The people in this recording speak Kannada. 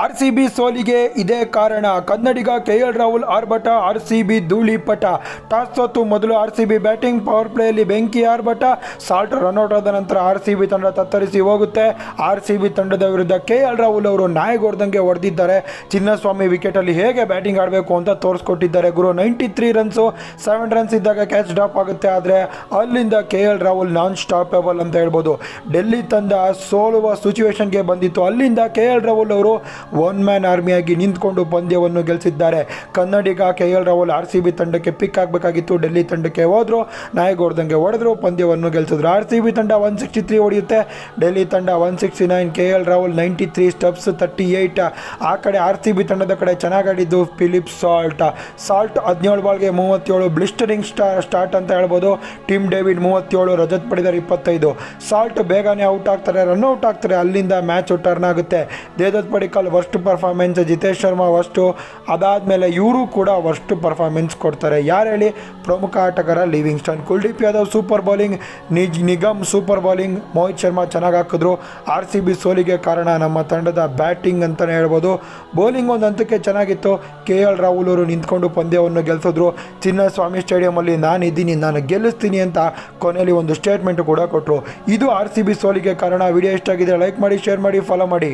ಆರ್ ಸಿ ಬಿ ಸೋಲಿಗೆ ಇದೇ ಕಾರಣ. ಕನ್ನಡಿಗ ಕೆ ಎಲ್ ರಾಹುಲ್ ಆರ್ಭಟ ಆರ್ ಸಿ ಬಿ ಧೂಳಿಪಟ ಟಾಸ್ ಸೋತು ಮೊದಲು R C B batting power ಪ್ಲೇಯಲ್ಲಿ ಬೆಂಕಿ ಆರ್ಭಟ. ಸಾಲ್ಟ್ ರನ್ಔಟ್ ಆದ ನಂತರ ಆರ್ ಸಿ ಬಿ ತಂಡ ತತ್ತರಿಸಿ ಹೋಗುತ್ತೆ. ಆರ್ ಸಿ ಬಿ ತಂಡದ ವಿರುದ್ಧ ಕೆ ಎಲ್ ರಾಹುಲ್ ಅವರು ನಾಯಿಗೊಡ್ದಂಗೆ ಹೊಡೆದಿದ್ದಾರೆ. ಚಿನ್ನಸ್ವಾಮಿ ವಿಕೆಟಲ್ಲಿ ಹೇಗೆ ಬ್ಯಾಟಿಂಗ್ ಆಡಬೇಕು ಅಂತ ತೋರಿಸ್ಕೊಟ್ಟಿದ್ದಾರೆ. ಗುರು ninety three runs, seven runs ಇದ್ದಾಗ ಕ್ಯಾಚ್ ಡ್ರಾಪ್ ಆಗುತ್ತೆ. ಆದರೆ ಅಲ್ಲಿಂದ K L Rahul non stoppable ಅಂತ ಹೇಳ್ಬೋದು. ಡೆಲ್ಲಿ ತಂಡ ಸೋಲುವ ಸಿಚುವೇಶನ್ಗೆ ಬಂದಿತ್ತು. ಅಲ್ಲಿಂದ ಕೆ ಎಲ್ ರಾಹುಲ್ ಅವರು ಒನ್ ಮ್ಯಾನ್ ಆರ್ಮಿಯಾಗಿ ನಿಂತ್ಕೊಂಡು ಪಂದ್ಯವನ್ನು ಗೆಲ್ಲಿಸಿದ್ದಾರೆ ಕನ್ನಡಿಗ K L Rahul R C B ತಂಡಕ್ಕೆ ಪಿಕ್ ಆಗಬೇಕಾಗಿತ್ತು. ಡೆಲ್ಲಿ ತಂಡಕ್ಕೆ ಹೋದರು ನಾಯಗೊಡ್ದಂಗೆ ಹೊಡೆದ್ರು, ಪಂದ್ಯವನ್ನು ಗೆಲ್ಲಿಸಿದ್ರು ಆರ್ ಸಿ ಬಿ ತಂಡ ಒನ್ ಸಿಕ್ಸ್ಟಿ ತ್ರೀ ಹೊಡೆಯುತ್ತೆ. ಡೆಲ್ಲಿ ತಂಡ one sixty nine, K L Rahul ninety three steps thirty eight. ಆ ಕಡೆ ಆರ್ ಸಿ ಬಿ ತಂಡದ ಕಡೆ ಚೆನ್ನಾಗಾಡಿದ್ದು ಫಿಲಿಪ್ ಸಾಲ್ಟ್. ಸಾಲ್ಟ್ ಹದಿನೇಳು ಬಾಲ್ಗೆ ಮೂವತ್ತೇಳು, ಬ್ಲಿಸ್ಟರಿಂಗ್ ಸ್ಟಾ ಸ್ಟಾರ್ಟ್ ಅಂತ ಹೇಳ್ಬೋದು. ಟೀಮ್ ಡೇವಿಡ್ ಮೂವತ್ತೇಳು, ರಜತ್ ಪಡಿದಾರ್ ಇಪ್ಪತ್ತೈದು. ಸಾಲ್ಟ್ ಬೇಗನೆ ಔಟ್ ಆಗ್ತಾರೆ, ರನ್ ಔಟ್ ಆಗ್ತಾರೆ, ಅಲ್ಲಿಂದ ಮ್ಯಾಚ್ ಟರ್ನ್ ಆಗುತ್ತೆ. Devdutt Padikkal worst performance Jitesh Sharma worst ಅದಾದಮೇಲೆ ಇವರು ಕೂಡ ವರ್ಸ್ಟ್ ಪರ್ಫಾರ್ಮೆನ್ಸ್ ಕೊಡ್ತಾರೆ. ಯಾರು ಹೇಳಿ? ಪ್ರಮುಖ ಆಟಗಾರ Livingstone Kuldeep Yadav super bowling ನಿಜ್ Nigam super bowling Mohit Sharma ಚೆನ್ನಾಗಿ ಹಾಕಿದ್ರು. ಆರ್ ಸಿ ಬಿ ಸೋಲಿಗೆ ಕಾರಣ ನಮ್ಮ ತಂಡದ ಬ್ಯಾಟಿಂಗ್ ಅಂತಲೇ ಹೇಳ್ಬೋದು. ಬೌಲಿಂಗ್ ಒಂದು ಹಂತಕ್ಕೆ ಚೆನ್ನಾಗಿತ್ತು. ಕೆ ಎಲ್ ರಾಹುಲ್ ಅವರು ನಿಂತ್ಕೊಂಡು ಪಂದ್ಯವನ್ನು ಗೆಲ್ಲಿಸಿದ್ರು ಚಿನ್ನಸ್ವಾಮಿ ಸ್ಟೇಡಿಯಮಲ್ಲಿ ನಾನು ಇದ್ದೀನಿ ನಾನು ಗೆಲ್ಲಿಸ್ತೀನಿ ಅಂತ ಕೊನೆಯಲ್ಲಿ ಒಂದು ಸ್ಟೇಟ್ಮೆಂಟ್ ಕೂಡ ಕೊಟ್ಟರು ಇದು ಆರ್ ಸಿ ಬಿ ಸೋಲಿಗೆ ಕಾರಣ. ವಿಡಿಯೋ ಇಷ್ಟ ಆಗಿದೆ ಲೈಕ್ ಮಾಡಿ ಶೇರ್ ಮಾಡಿ ಫಾಲೋ ಮಾಡಿ.